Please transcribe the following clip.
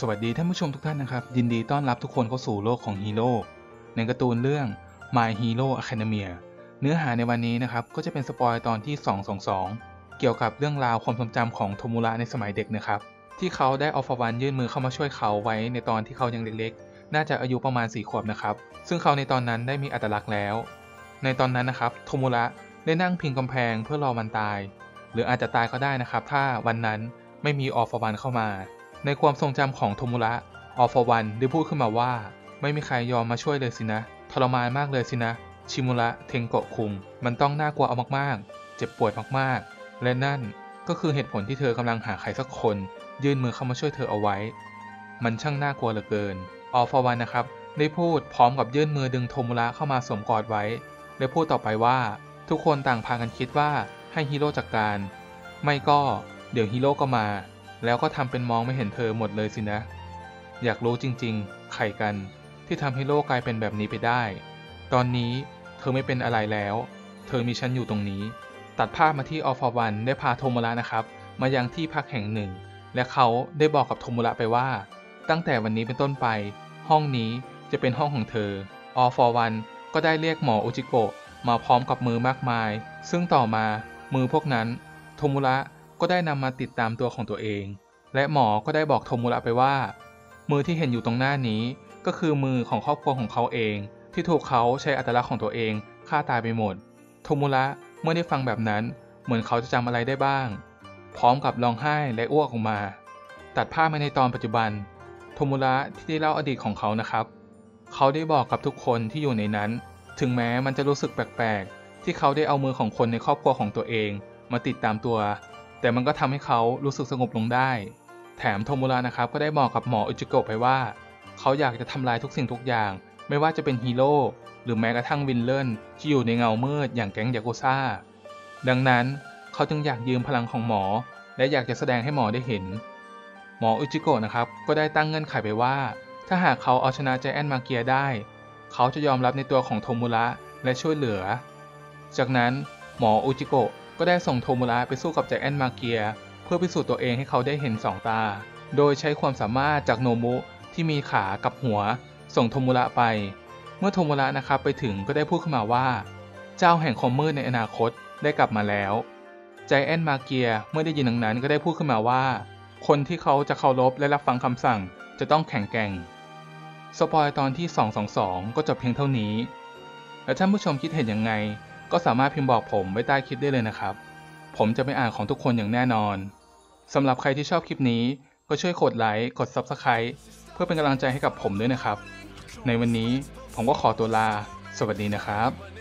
สวัสดีท่านผู้ชมทุกท่านนะครับ ยินดีต้อนรับทุกคนเข้าสู่โลกของฮีโร่ในการ์ตูนเรื่อง My Hero Academia เนื้อหาในวันนี้นะครับ ก็จะเป็นสปอยตอนที่ 222 เกี่ยวกับเรื่องราวความทรงจำของโทมุระในสมัยเด็กนะครับ ที่เขาได้ออฟวันยื่นมือเข้ามาช่วยเขาไว้ในตอนที่เขายังเล็กๆ น่าจะอายุประมาณ 4 ขวบนะครับ ซึ่งเขาในตอนนั้นได้มีอัตลักษณ์แล้ว ในตอนนั้นนะครับโทมุระได้นั่งพิงกำแพงเพื่อรอวันตาย หรืออาจจะตายก็ได้นะครับ ถ้าวันนั้นไม่มีออฟวันเข้ามา ในความทรงจำของโทมุระออฟวันได้พูดขึ้นมาว่า ไม่มีใครยอมมาช่วยเลยสินะ ทรมานมากเลยสินะ ชิมุระเทงโกะคุง มันต้องน่ากลัวเอามากๆ เจ็บปวดมากๆ และนั่นก็คือเหตุผลที่เธอกำลังหาใครสักคน ยื่นมือเข้ามาช่วยเธอเอาไว้ มันช่างน่ากลัวเหลือเกินออฟวันนะครับ ได้พูดพร้อมกับยื่นมือดึงโทมุระเข้ามาสวมกอดไว้ และพูดต่อไปว่า ทุกคนต่างพากันคิดว่าให้ฮีโร่จัดการ ไม่ก็เดี๋ยวฮีโร่ก็มา แล้วก็ทำเป็นมองไม่เห็นเธอหมดเลยสินะ อยากรู้จริงๆ ใครกันที่ทำให้โลกกลายเป็นแบบนี้ไปได้ ตอนนี้เธอไม่เป็นอะไรแล้ว เธอมีฉันอยู่ตรงนี้ ตัดภาพมาที่ออฟวันได้พาโทมุระนะครับ มายังที่พักแห่งหนึ่ง และเขาได้บอกกับโทมุระไปว่า ตั้งแต่วันนี้เป็นต้นไป ห้องนี้จะเป็นห้องของเธอออฟวันก็ได้เรียกหมออุจิโกะมาพร้อมกับมือมากมาย ซึ่งต่อมามือพวกนั้นโทมุระ ก็ได้นำมาติดตามตัวของตัวเอง และหมอก็ได้บอกโทมุระไปว่า มือที่เห็นอยู่ตรงหน้านี้ ก็คือมือของครอบครัวของเขาเอง ที่ถูกเขาใช้อัตลักษณ์ของตัวเองฆ่าตายไปหมด โทมุระเมื่อได้ฟังแบบนั้น เหมือนเขาจะจำอะไรได้บ้าง พร้อมกับร้องไห้และอ้วกออกมา ตัดภาพมาในตอนปัจจุบัน โทมุระที่ได้เล่าอดีตของเขานะครับ เขาได้บอกกับทุกคนที่อยู่ในนั้น ถึงแม้มันจะรู้สึกแปลกๆที่เขาได้เอามือของคนในครอบครัวของตัวเอง มาติดตามตัว แต่มันก็ทำให้เขารู้สึกสงบลงได้ แถมโทมุระนะครับก็ได้บอกกับหมออุจิโกะไปว่า เขาอยากจะทำลายทุกสิ่งทุกอย่าง ไม่ว่าจะเป็นฮีโร่หรือแม้กระทั่งวินเลนที่อยู่ในเงามืดอย่างแก๊งยากุซ่า ดังนั้นเขาจึงอยากยืมพลังของหมอ และอยากจะแสดงให้หมอได้เห็น หมออุจิโกะนะครับก็ได้ตั้งเงื่อนไขไปว่า ถ้าหากเขาเอาชนะใจแอนมาเกียได้ เขาจะยอมรับในตัวของโทมุระและช่วยเหลือ จากนั้นหมออุจิโกะ ก็ได้ส่งโทมุระไปสู้กับใจแอนมาเกีย เพื่อพิสูจน์ตัวเองให้เขาได้เห็นสองตา โดยใช้ความสามารถจากโนมุที่มีขากับหัว ส่งโทมุระไป เมื่อโทมุระนะครับไปถึงก็ได้พูดขึ้นมาว่า เจ้าแห่งความมืดในอนาคตได้กลับมาแล้วใจแอนมาเกียเมื่อได้ยินดังนั้นก็ได้พูดขึ้นมาว่า คนที่เขาจะเคารพและรับฟังคำสั่งจะต้องแข็งแกร่ง สปอยตอนที่ 222 ก็จบเพียงเท่านี้ แล้วท่านผู้ชมคิดเห็นยังไง ก็สามารถพิมพ์บอกผมไว้ใต้คลิปได้เลยนะครับ ผมจะไปอ่านของทุกคนอย่างแน่นอนสำหรับใครที่ชอบคลิปนี้ก็ช่วยกดไลค์ กด Subscribe เพื่อเป็นกำลังใจให้กับผมด้วยนะครับ ในวันนี้ผมก็ขอตัวลา สวัสดีนะครับ